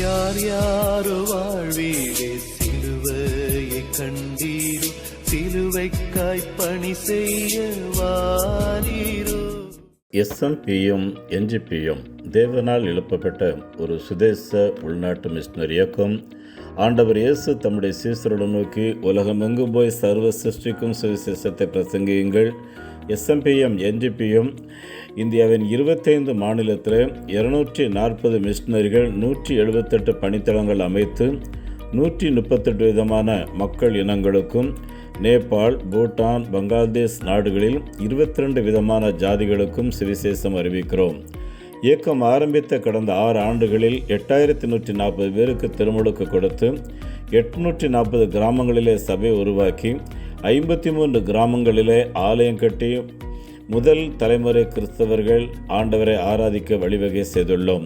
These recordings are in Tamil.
யார் யாரோ வாழ்வீடே சிலுவையை கண்டீரோ சிலுவைக்காய் பணி செய்ய வாரீரோ. எஸ்எம்பியும் என்ஜிபியும் தேவனால் எழுப்பப்பட்ட ஒரு சுதேச உள்நாட்டு மிஷினர் இயக்கம். ஆண்டவர் இயேசு தம்முடைய சீசருடன் நோக்கி உலகமெங்கும் போய் சர்வ சிருஷ்டிக்கும் சுவிசேஷத்தை பிரசங்கியுங்கள். எஸ்எம்பிஎம் என்ஜிபியும் இந்தியாவின் இருபத்தைந்து மாநிலத்தில் இருநூற்றி நாற்பது மிஷினரிகள் நூற்றி எழுபத்தெட்டு பணித்தளங்கள் அமைத்து நூற்றி முப்பத்தெட்டு விதமான மக்கள் இனங்களுக்கும் நேபாள் பூட்டான் பங்களாதேஷ் நாடுகளில் இருபத்தி ரெண்டு விதமான ஜாதிகளுக்கும் சுவிசேஷம் அறிவிக்கிறோம். இயக்கம் ஆரம்பித்த கடந்த ஆறு ஆண்டுகளில் எட்டாயிரத்தி நூற்றி நாற்பது பேருக்கு திருமுழுக்கு கொடுத்து எட்நூற்றி நாற்பது கிராமங்களிலே சபை உருவாக்கி ஐம்பத்தி மூன்று கிராமங்களிலே ஆலயம் கட்டி முதல் தலைமுறை கிறிஸ்தவர்கள் ஆண்டவரை ஆராதிக்க வழிவகை செய்துள்ளோம்.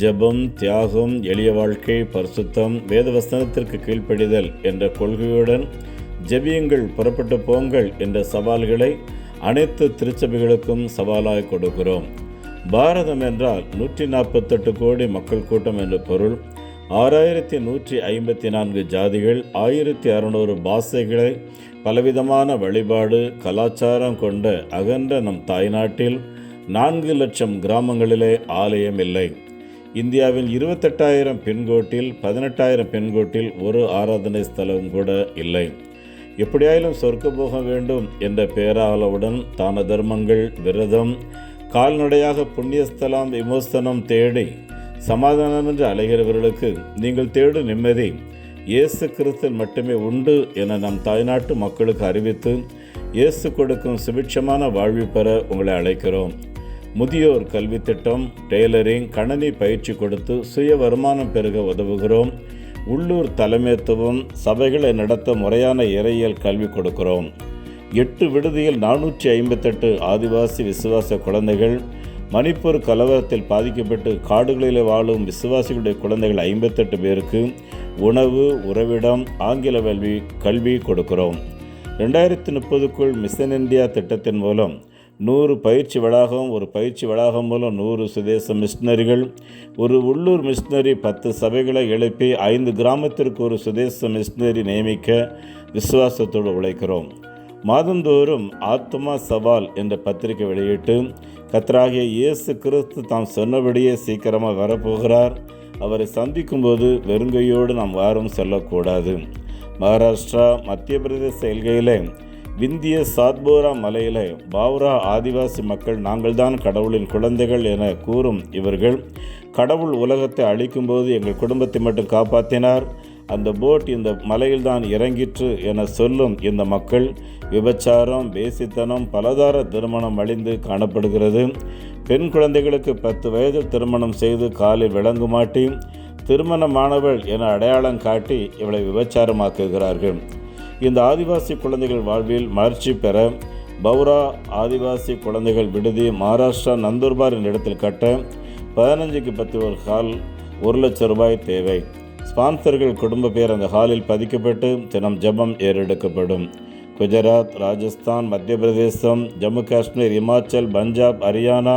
ஜெபம் தியாகம் எளிய வாழ்க்கை பரிசுத்தம் வேதவசனத்திற்கு கீழ்ப்படிதல் என்ற கொள்கையுடன் ஜெபியுங்கள் புறப்பட்டு போங்கள் என்ற சவால்களை அனைத்து திருச்சபைகளுக்கும் சவாலாக கொடுக்கிறோம். பாரதம் என்றால் நூற்றி நாற்பத்தெட்டு கோடி மக்கள் கூட்டம் என்ற பொருள். ஆறாயிரத்தி நூற்றி ஐம்பத்தி நான்கு ஜாதிகள் ஆயிரத்தி அறுநூறு பாஷைகளை பலவிதமான வழிபாடு கலாச்சாரம் கொண்ட அகன்ற நம் தாய்நாட்டில் நான்கு லட்சம் கிராமங்களிலே ஆலயம் இல்லை. இந்தியாவின் இருபத்தெட்டாயிரம் பெண்கோட்டில் பதினெட்டாயிரம் பெண்கோட்டில் ஒரு ஆராதனை ஸ்தலம் கூட இல்லை. எப்படியாயிலும் சொர்க்க போக வேண்டும் என்ற பேராளவுடன் தான தர்மங்கள் விரதம் கால்நடையாக புண்ணியஸ்தலம் விமோசனம் தேடி சமாதானம் என்று அலைகிறவர்களுக்கு நீங்கள் தேடும் நிம்மதி. இயேசு கிறிஸ்தல் மட்டுமே உண்டு என நம் தாய்நாட்டு மக்களுக்கு அறிவித்து இயேசு கொடுக்கும் சுபிட்சமான வாழ்வு பெற உங்களை அழைக்கிறோம். முதியோர் கல்வி திட்டம் டெய்லரிங் கணனி பயிற்சி கொடுத்து சுய வருமானம் பெருக உதவுகிறோம். உள்ளூர் தலைமைத்துவம் சபைகளை நடத்த முறையான இறையியல் கல்வி கொடுக்கிறோம். எட்டு விடுதியில் நானூற்றி ஐம்பத்தெட்டு ஆதிவாசி விசுவாச குழந்தைகள் மணிப்பூர் கலவரத்தில் பாதிக்கப்பட்டு காடுகளில் வாழும் விசுவாசிகளுடைய குழந்தைகள் ஐம்பத்தெட்டு பேருக்கு உணவு உறவிடம் ஆங்கில கல்வி கல்வி கொடுக்கிறோம். ரெண்டாயிரத்தி முப்பதுக்குள் மிஷன் இந்தியா திட்டத்தின் மூலம் நூறு பயிற்சி வளாகம் ஒரு பயிற்சி வளாகம் மூலம் நூறு சுதேச மிஷினரிகள் ஒரு உள்ளூர் மிஷினரி பத்து சபைகளை எழுப்பி ஐந்து கிராமத்திற்கு ஒரு சுதேச மிஷினரி நியமிக்க விசுவாசத்தோடு உழைக்கிறோம். மாதந்தோறும் ஆத்மா சவால் என்ற பத்திரிகை வெளியிட்டு கத்தராகிய இயேசு கிறிஸ்து தாம் சொன்னபடியே சீக்கிரமாக வரப்போகிறார். அவரை சந்திக்கும்போது வெறுங்கையோடு நாம் யாரும் செல்லக்கூடாது. மகாராஷ்டிரா மத்திய பிரதேச எல்கையிலே விந்திய சாத்போரா மலையிலே பாவ்ரா ஆதிவாசி மக்கள் நாங்கள்தான் கடவுளின் குழந்தைகள் என கூறும் இவர்கள் கடவுள் உலகத்தை அழிக்கும்போது எங்கள் குடும்பத்தை மட்டும் காப்பாற்றினார் அந்த போட் இந்த மலையில்தான் இறங்கிற்று என சொல்லும் இந்த மக்கள் விபச்சாரம் வேசித்தனம் பலதார திருமணம் அழிந்து காணப்படுகிறது. பெண் குழந்தைகளுக்கு பத்து வயதில் திருமணம் செய்து காலில் விளங்கு மாட்டி திருமணமானவள் என அடையாளம் காட்டி இவளை விபச்சாரமாக்குகிறார்கள். இந்த ஆதிவாசி குழந்தைகள் வாழ்வில் மலர்ச்சி பெற பௌரா ஆதிவாசி குழந்தைகள் விடுதி மகாராஷ்டிரா நந்தூர்பார் என்ற இடத்தில் கட்ட பதினஞ்சுக்கு பத்து ஒரு கால் ஒரு லட்சம் ரூபாய் தேவை. ஸ்பான்சர்கள் குடும்ப பேர் அந்த ஹாலில் பதிக்கப்பட்டு தினம் ஜெபம் ஏறெடுக்கப்படும். குஜராத் ராஜஸ்தான் மத்திய பிரதேசம் ஜம்மு காஷ்மீர் இமாச்சல் பஞ்சாப் ஹரியானா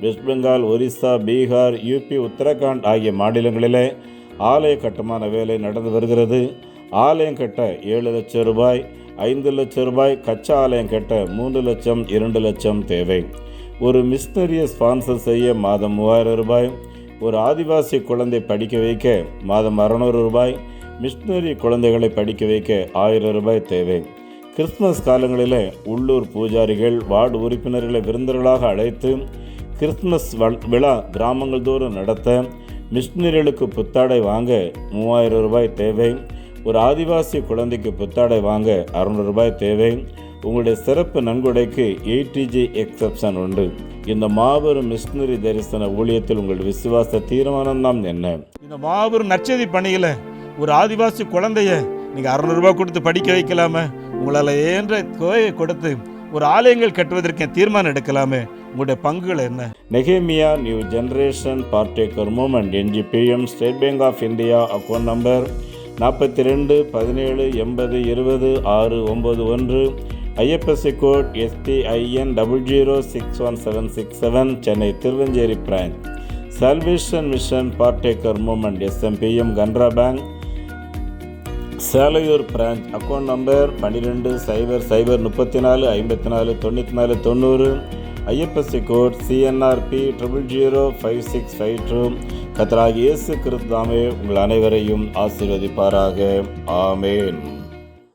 வெஸ்ட் பெங்கால் ஒரிசா பீகார் யூபி உத்தரகாண்ட் ஆகிய மாநிலங்களிலே ஆலய கட்டுமான வேலை நடந்து வருகிறது. ஆலயம் கட்ட ஏழு லட்சம் ரூபாய் ஐந்து லட்சம் ரூபாய் கச்சா ஆலயம் கட்ட மூன்று லட்சம் இரண்டு லட்சம் தேவை. ஒரு மிஷினரியை ஸ்பான்சர் செய்ய மாதம் மூவாயிரம் ரூபாய் ஒரு ஆதிவாசி குழந்தை படிக்க வைக்க மாதம் அறநூறு ரூபாய் மிஷினரி குழந்தைகளை படிக்க வைக்க ஆயிரம் ரூபாய் தேவை. கிறிஸ்துமஸ் காலங்களில் உள்ளூர் பூஜாரிகள் வார்டு உறுப்பினர்களை விருந்தர்களாக அழைத்து கிறிஸ்துமஸ் விழா கிராமங்கள் தோறும் நடத்த மிஷினரிகளுக்கு புத்தாடை வாங்க மூவாயிரம் ரூபாய் தேவை. ஒரு ஆதிவாசி குழந்தைக்கு புத்தாடை வாங்க அறநூறு ரூபாய் தேவை. உங்களுடைய சிறப்பு நன்கொடைக்கு எயிட்டிஜி எக்ஸப்ஷன் உண்டு. இந்த மாபெரும் மிஷினரி தரிசன ஊழியத்தில் உங்கள் விசுவாச தீர்மானம் தான் என்ன? இந்த மாபெரும் நற்செய்தி பணியில் ஒரு ஆதிவாசி குழந்தைய நீங்கள் அறநூறுபா கொடுத்து படிக்க வைக்கலாமே. உங்களால் ஏன்ற கோயை கொடுத்து ஒரு ஆலயங்கள் கட்டுவதற்கு தீர்மானம் எடுக்கலாமே. உங்களுடைய பங்குகள் என்ன? நெகேமியா New Generation Partaker Movement NGPM State Bank of India account number நாற்பத்தி ரெண்டு பதினேழு எண்பது இருபது ஆறு ஒம்பது ஒன்று IFSC code SBIN double zero six one seven six seven Chennai Thiruvancheri branch. Salvation Mission Partaker Movement SMPM Canara Bank Selaiyur branch account number பன்னிரெண்டு சைபர் சைபர் முப்பத்தி நாலு ஐம்பத்தி நாலு தொண்ணூற்றி நாலு தொண்ணூறு. IFSC code CNRB triple zero five six five two கத்தராக இயேசு கிறிஸ்தாமே உங்கள் அனைவரையும் ஆசீர்வதிப்பாராக. ஆமேன்.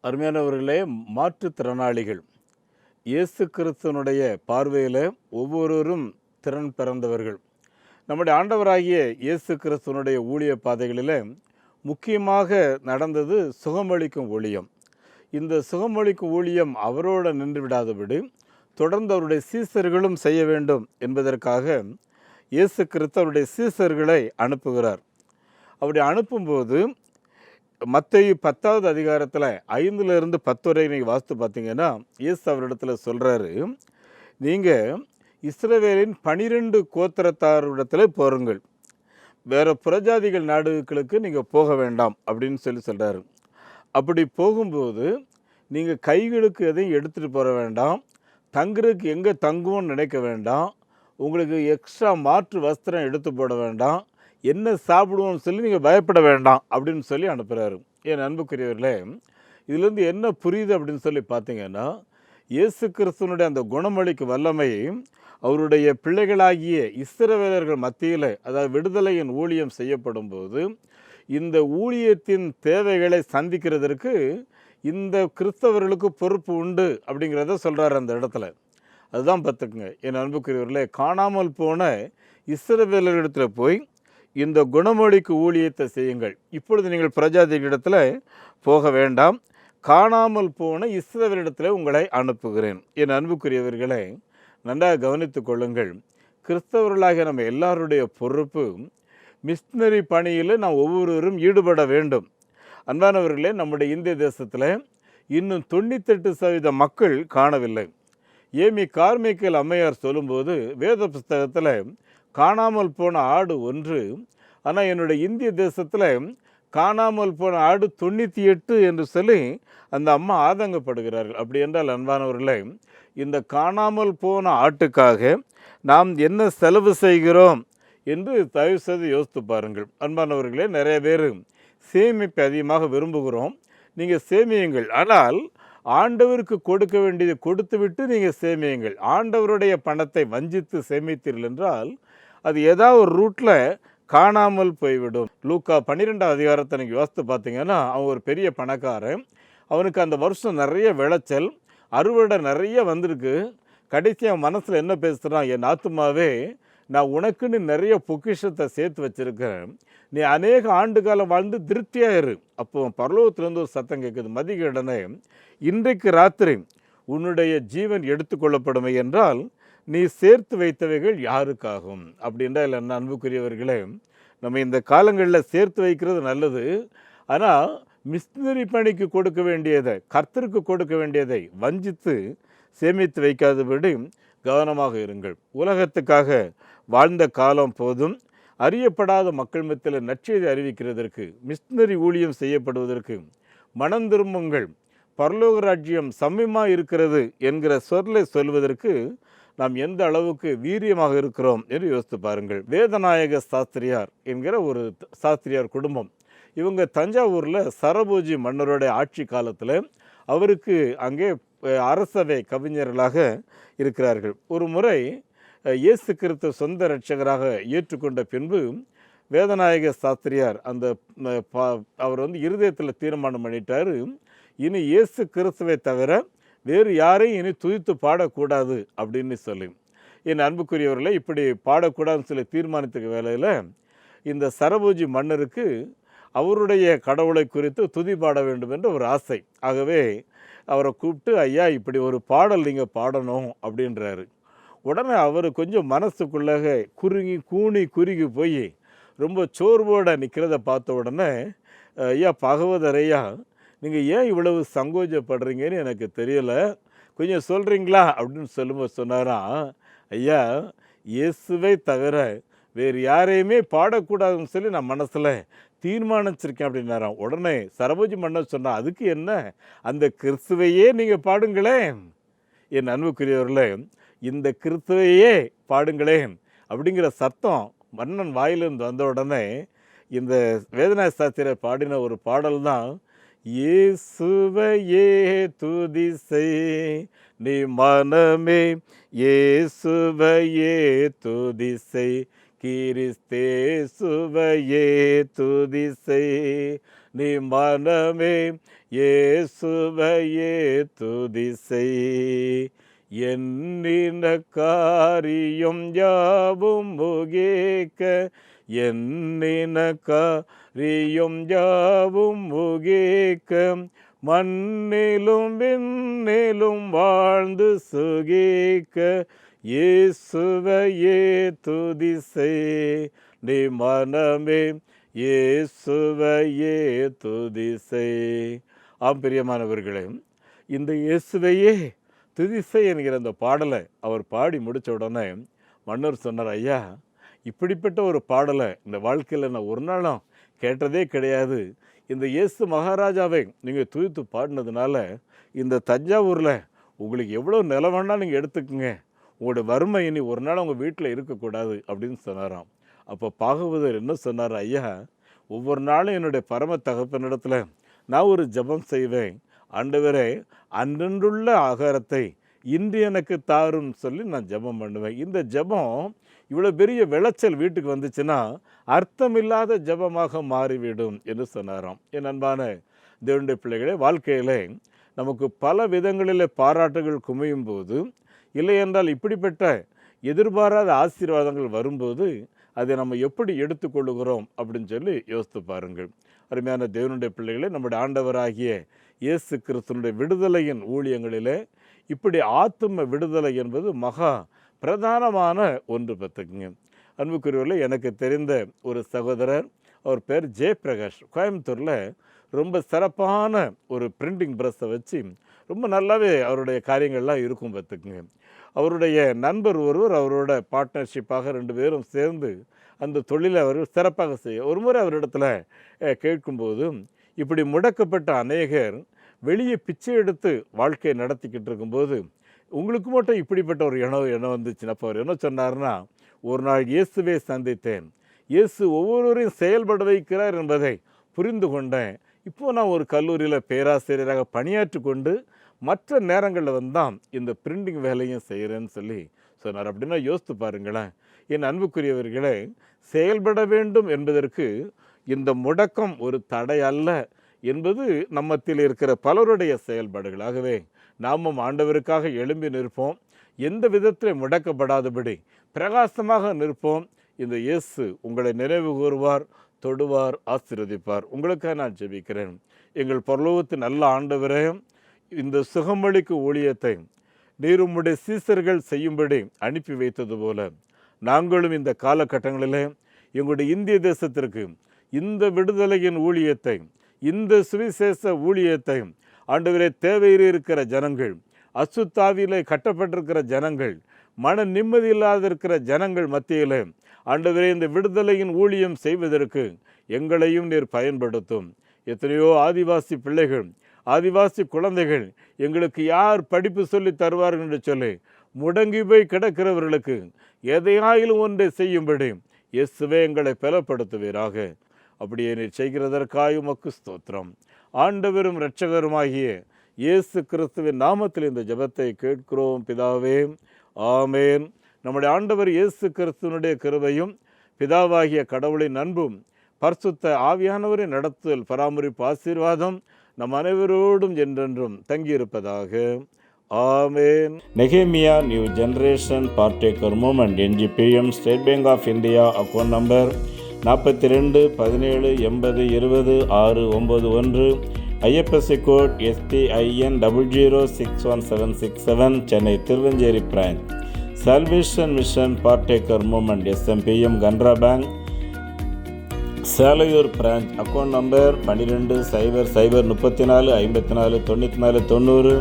அருமையானவர்களே மாற்றுத்திறனாளிகள். இயேசு கிறிஸ்தனுடைய பார்வையில் ஒவ்வொருவரும் திறன் பிறந்தவர்கள். நம்முடைய ஆண்டவராகிய இயேசு கிறிஸ்தனுடைய ஊழிய பாதைகளில் முக்கியமாக நடந்தது சுகமளிக்கும் ஊழியம். இந்த சுகமளிக்கும் ஊழியம் அவரோடு நின்றுவிடாதபடி தொடர்ந்து அவருடைய சீசர்களும் செய்ய வேண்டும் என்பதற்காக இயேசு கிறிஸ்து அவருடைய சீசர்களை அனுப்புகிறார். அப்படி அனுப்பும்போது மத்திய பத்தாவது அதிகாரத்தில் ஐந்துலேருந்து பத்து வரை நீங்கள் வாசித்து பார்த்தீங்கன்னா இயேசு அவரிடத்தில் சொல்கிறாரு நீங்கள் இஸ்ரவேலின் பனிரெண்டு கோத்திரத்தாரிடத்தில் போருங்கள். வேறு புறஜாதிகள் நாடுகளுக்கு நீங்கள் போக வேண்டாம் அப்படின்னு சொல்லி சொல்கிறாரு அப்படி போகும்போது நீங்கள் கைகளுக்கு எதையும் எடுத்துகிட்டு போக வேண்டாம். தங்குறதுக்கு எங்கே தங்குவோம்னு நினைக்க வேண்டாம். உங்களுக்கு எக்ஸ்ட்ரா மாற்று வஸ்திரம் எடுத்து போட வேண்டாம். என்ன சாப்பிடுவோம்னு சொல்லி நீங்கள் பயப்பட வேண்டாம் அப்படின்னு சொல்லி அனுப்புகிறாரு என் அன்புக்குரியவர்களே இதுலேருந்து என்ன புரியுது அப்படின்னு சொல்லி பார்த்தீங்கன்னா இயேசு கிறிஸ்துவனுடைய அந்த குணமளிக்கு வல்லமை அவருடைய பிள்ளைகளாகிய இஸ்ரவேலர்கள் மத்தியில் அதாவது விடுதலையின் ஊழியம் செய்யப்படும் போது இந்த ஊழியத்தின் தேவைகளை சந்திக்கிறதற்கு இந்த கிறிஸ்தவர்களுக்கு பொறுப்பு உண்டு அப்படிங்கிறத சொல்கிறார் அந்த இடத்துல. அதுதான் பார்த்துக்குங்க. என் அன்புக்குரியவர்களே காணாமல் போன இஸ்ரவேலர்களிடத்தில் போய் இந்த குணமொழிக்கு ஊழியத்தை செய்யுங்கள். இப்பொழுது நீங்கள் பிரஜாதிகளிடத்தில் போக வேண்டாம். காணாமல் போன இஸ்ரவரிடத்தில் உங்களை அனுப்புகிறேன். என் அன்புக்குரியவர்களை நன்றாக கவனித்து கொள்ளுங்கள். கிறிஸ்தவர்களாகிய நம்ம எல்லாருடைய பொறுப்பு மிஷினரி பணியில் நாம் ஒவ்வொருவரும் ஈடுபட வேண்டும். அன்பானவர்களே நம்முடைய இந்திய தேசத்தில் இன்னும் தொண்ணூத்தெட்டு சதவீத மக்கள் காணவில்லை. ஏமி கார்மிக்கல் அம்மையார் சொல்லும்போது வேத புஸ்தகத்தில் காணாமல் போன ஆடு ஒன்று. ஆனால் என்னுடைய இந்திய தேசத்தில் காணாமல் போன ஆடு தொண்ணூற்றி எட்டு என்று சொல்லி அந்த அம்மா ஆதங்கப்படுகிறார்கள். அப்படி என்றால் அன்பானவர்களே இந்த காணாமல் போன ஆட்டுக்காக நாம் என்ன செலவு செய்கிறோம் என்று தயவு செய்து யோசித்து பாருங்கள். அன்பானவர்களே நிறைய பேர் சேமிப்பு அதிகமாக விரும்புகிறோம். நீங்கள் சேமியுங்கள். ஆனால் ஆண்டவருக்கு கொடுக்க வேண்டியதை கொடுத்துவிட்டு நீங்கள் சேமியுங்கள். ஆண்டவருடைய பணத்தை வஞ்சித்து சேமித்தீர்கள் என்றால் அது ஏதாவது ஒரு ரூட்டில் காணாமல் போய்விடும். லூக்கா பன்னிரெண்டாம் அதிகாரத்தை நீங்கள் யோசித்து பார்த்தீங்கன்னா அவன் ஒரு பெரிய பணக்காரன். அவனுக்கு அந்த வருஷம் நிறைய விளைச்சல் அறுவடை நிறைய வந்திருக்கு. கடைசி அவன் மனசில் என்ன பேசுகிறான் என் ஆத்துமாவே நான் உனக்குன்னு நிறைய பொக்கிஷத்தை சேர்த்து வச்சுருக்கேன் நீ அநேக ஆண்டு காலம் வாழ்ந்து திருப்தியாக இரு. அப்போ பரலோகத்திலேருந்து ஒரு சத்தம் கேட்குது மதிகடனே இன்றைக்கு ராத்திரி உன்னுடைய ஜீவன் எடுத்துக்கொள்ளப்படுமை என்றால் நீ சேர்த்து வைத்தவைகள் யாருக்காகும்? அப்படின்றா இல்லை என்ன அன்புக்குரியவர்களே நம்ம இந்த காலங்களில் சேர்த்து வைக்கிறது நல்லது. ஆனால் மிஷினரி பணிக்கு கொடுக்க வேண்டியதை கர்த்தருக்கு கொடுக்க வேண்டியதை வஞ்சித்து சேமித்து வைக்காதபடி கவனமாக இருங்கள். உலகத்துக்காக வாழ்ந்த காலம் போதும். அறியப்படாத மக்கள் மத்தியில் நற்செய்தி அறிவிக்கிறதற்கு மிஷினரி ஊழியம் செய்யப்படுவதற்கு மனம் திரும்புங்கள். பரலோக ராஜ்யம் சமயமாக இருக்கிறது என்கிற சொல்லை சொல்வதற்கு நாம் எந்த அளவுக்கு வீரியமாக இருக்கிறோம் என்று யோசித்து பாருங்கள். வேதநாயக சாஸ்திரியார் என்கிற ஒரு சாஸ்திரியார் குடும்பம். இவங்க தஞ்சாவூரில் சரபோஜி மன்னருடைய ஆட்சி காலத்தில் அவருக்கு அங்கே அரசவை கவிஞர்களாக இருக்கிறார்கள். ஒரு முறை இயேசு கிறிஸ்து சொந்த இரட்சகராக ஏற்றுக்கொண்ட பின்பு வேதநாயக சாஸ்திரியார் அந்த பா- அவர் வந்து இருதயத்தில் தீர்மானம் பண்ணிட்டார். இனி இயேசு கிறிஸ்துவை தவிர வேறு யாரையும் இனி துதித்து பாடக்கூடாது அப்படின்னு சொல்லி. என் அன்புக்குரியவர்களை இப்படி பாடக்கூடாதுன்னு சொல்லி தீர்மானித்த வேலையில் இந்த சரபோஜி மன்னருக்கு அவருடைய கடவுளை குறித்து துதி பாட வேண்டும் என்ற ஒரு ஆசை. ஆகவே அவரை கூப்பிட்டு ஐயா இப்படி ஒரு பாடல் நீங்கள் பாடணும் அப்படின்றாரு. உடனே அவர் கொஞ்சம் மனசுக்குள்ளாக குறுகி கூனி குறுகி போய் ரொம்ப சோர்வோடு நிற்கிறத பார்த்த உடனே ஐயா பகவதர் ஐயா நீங்கள் ஏன் இவ்வளவு சங்கோஜப்படுறீங்கன்னு எனக்கு தெரியலை. கொஞ்சம் சொல்கிறீங்களா அப்படின்னு சொல்லும்போது சொன்னாராம் ஐயா இயேசுவை தவிர வேறு யாரையுமே பாடக்கூடாதுன்னு சொல்லி நான் மனசில் தீர்மானிச்சிருக்கேன் அப்படின்னாராம். உடனே சரபோஜி மன்னர் சொன்னால் அதுக்கு என்ன? அந்த கிறிஸ்துவையே நீங்கள் பாடுங்களேன். என் அன்புக்குரியவர்களே இந்த கிறிஸ்துவையே பாடுங்களேன் அப்படிங்கிற சத்தம் மன்னன் வாயிலிருந்து வந்த உடனே இந்த வேதனா சாஸ்திர பாடின ஒரு பாடல் தான் இயேசுவையே துதி செய் நீ மனமே இயேசுவையே துதி செய் கிறிஸ்தேசுவையே துதி செய் நீ மனமே இயேசுவையே துதி செய் என்னின காரியம் யாவும் முகேக்க என்னின காரியம் யாவும் முகேக்க மண்ணிலும் விண்ணிலும் வாழ்ந்து சுகேக்க இயேசுவையே துதிசே. நீ மனமே இயேசுவையே துதி ஆம் பிரியமானவர்களே இந்த இயேசுவையே துதிசை என்கிற அந்த பாடலை அவர் பாடி முடித்த உடனே மன்னர் சொன்னார் ஐயா இப்படிப்பட்ட ஒரு பாடலை இந்த வாழ்க்கையில் நான் ஒரு நாளும் கேட்டதே கிடையாது. இந்த இயேசு மகாராஜாவை நீங்கள் தூய்த்து பாடினதுனால இந்த தஞ்சாவூரில் உங்களுக்கு எவ்வளோ நில வேணால் நீங்கள் எடுத்துக்கங்க. உங்களோட வறுமை இனி ஒரு நாள் உங்கள் வீட்டில் இருக்கக்கூடாது அப்படின்னு சொன்னாராம். அப்போ பாகவதர் என்ன சொன்னார்? ஐயா ஒவ்வொரு நாளும் என்னுடைய பரம தகப்பனிடத்தில் நான் ஒரு ஜெபம் செய்வேன். ஆண்டவரே அன்றன்றுள்ள ஆகாரத்தை இன்று எனக்கு தாருன்னு சொல்லி நான் ஜெபம் பண்ணுவேன். இந்த ஜெபம் இவ்வளோ பெரிய விளைச்சல் வீட்டுக்கு வந்துச்சுன்னா அர்த்தமில்லாத ஜெபமாக மாறிவிடும் என்று சொன்னாராம். என் அன்பான தேவனுடைய பிள்ளைகளே வாழ்க்கையிலே நமக்கு பல விதங்களில் பாராட்டுகள் குமையும் போது இல்லை என்றால் இப்படிப்பட்ட எதிர்பாராத ஆசீர்வாதங்கள் வரும்போது அதை நம்ம எப்படி எடுத்துக்கொள்ளுகிறோம் அப்படின்னு சொல்லி யோசித்து பாருங்கள். அருமையான தேவனுடைய பிள்ளைகளே நம்முடைய ஆண்டவராகிய இயேசு கிறிஸ்துனுடைய விடுதலையின் ஊழியங்களிலே இப்படி ஆத்தும விடுதலை என்பது மகா பிரதானமான ஒன்று பார்த்துக்குங்க அன்புக்குரியவர்களே எனக்கு தெரிந்த ஒரு சகோதரர் அவர் பேர் ஜெயபிரகாஷ். கோயம்புத்தூரில் ரொம்ப சிறப்பான ஒரு பிரிண்டிங் ப்ரெஸ்ஸை வச்சு ரொம்ப நல்லாவே அவருடைய காரியங்கள்லாம் இருக்கும் பார்த்துக்குங்க அவருடைய நண்பர் ஒருவர் அவரோட பார்ட்னர்ஷிப்பாக ரெண்டு பேரும் சேர்ந்து அந்த தொழிலை அவர் சிறப்பாக செய்ய ஒரு முறை அவரிடத்துல அஹ், கேட்கும்போது இப்படி முடக்கப்பட்ட அநேகர் வெளியே பிச்சை எடுத்து வாழ்க்கையை நடத்திக்கிட்டு இருக்கும்போது உங்களுக்கு மட்டும் இப்படிப்பட்ட ஒரு எண்ணம் எண்ணம் வந்துச்சுன்னா அப்போ அவர் என்ன சொன்னார்னா ஒரு நாள் இயேசுவை சந்தித்தேன். இயேசு ஒவ்வொருவரையும் செயல்பட வைக்கிறார் என்பதை புரிந்து கொண்டேன். இப்போ நான் ஒரு கல்லூரியில் பேராசிரியராக பணியாற்றி கொண்டு மற்ற நேரங்களில் வந்தான் இந்த பிரிண்டிங் வேலையும் செய்கிறேன்னு சொல்லி சொன்னார். அப்படின்னா யோசித்து பாருங்களேன். என் அன்புக்குரியவர்களே செயல்பட வேண்டும் என்பதற்கு இந்த முடக்கம் ஒரு தடை அல்ல என்பது நம்மத்தில் இருக்கிற பலருடைய செயல்பாடுகளாகவே நாமும் ஆண்டவருக்காக எழும்பி நிற்போம். எந்த விதத்தில் முடக்கப்படாதபடி பிரகாசமாக நிற்போம். இந்த இயேசு உங்களை நினைவு கூறுவார் தொடுவார் ஆசீர்வதிப்பார். உங்களுக்காக நான் ஜெபிக்கிறேன். எங்கள் பொருளோகத்து நல்ல ஆண்டவரே இந்த சுகமளிக்கு ஊழியத்தை நீர் உம்முடைய சீசர்கள் செய்யும்படி அனுப்பி வைத்தது போல நாங்களும் இந்த காலகட்டங்களிலே எங்களுடைய இந்திய தேசத்திற்கு இந்த விடுதலையின் ஊழியத்தை இந்த சுவிசேஷ ஊழியத்தை ஆண்டவரே தேவையில் இருக்கிற ஜனங்கள் அசுத்தாவிலே கட்டப்பட்டிருக்கிற ஜனங்கள் மன நிம்மதி இல்லாத இருக்கிற ஜனங்கள் மத்தியில் ஆண்டவரே இந்த விடுதலையின் ஊழியம் செய்வதற்கு எங்களையும் நீர் பயன்படுத்தும். எத்தனையோ ஆதிவாசி பிள்ளைகள் ஆதிவாசி குழந்தைகள் எங்களுக்கு யார் படிப்பு சொல்லி தருவார்கள் என்று சொல்லி முடங்கி போய் கிடக்கிறவர்களுக்கு எதையாயிலும் ஒன்றை செய்யும்படி இயேசுவே எங்களை பலப்படுத்துவீராக. அப்படியே நீர் செய்கிறதற்காக உமக்கு ஸ்தோத்திரம். ஆண்டவரும் இரட்சகருமாகிய இயேசு கிறிஸ்துவின் நாமத்தில் இந்த ஜெபத்தை கேட்கிறோம். பிதாவே ஆமேன். நம்முடைய ஆண்டவர் இயேசு கிறிஸ்துவனுடைய கிருபையும் பிதாவாகிய கடவுளின் அன்பும் பரிசுத்த ஆவியானவரின் நடத்துதல் பராமரிப்பு ஆசீர்வாதம் நம் அனைவரோடும் என்றென்றும் தங்கியிருப்பதாக. ஆமேன். நெகேமியா New Generation Partaker Movement NGPM State Bank of India account number நாற்பத்தி ரெண்டு பதினேழு எண்பது இருபது ஆறு ஒம்பது ஒன்று IFSC code SBIN double zero six one seven six seven Chennai Thiruvancheri branch. Salvation Mission Partaker Movement SMPM Canara Bank Selaiyur branch account number பன்னிரெண்டு சைபர் சைபர் முப்பத்தி நாலு ஐம்பத்தி நாலு தொண்ணூற்றி நாலு தொண்ணூறு.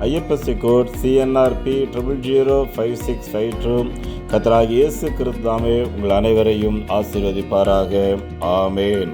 IFSC code CNRB triple zero five six five two கத்தராக இயேசு கிறிஸ்தாமே உங்கள் அனைவரையும் ஆசீர்வதிப்பாராக. ஆமேன்.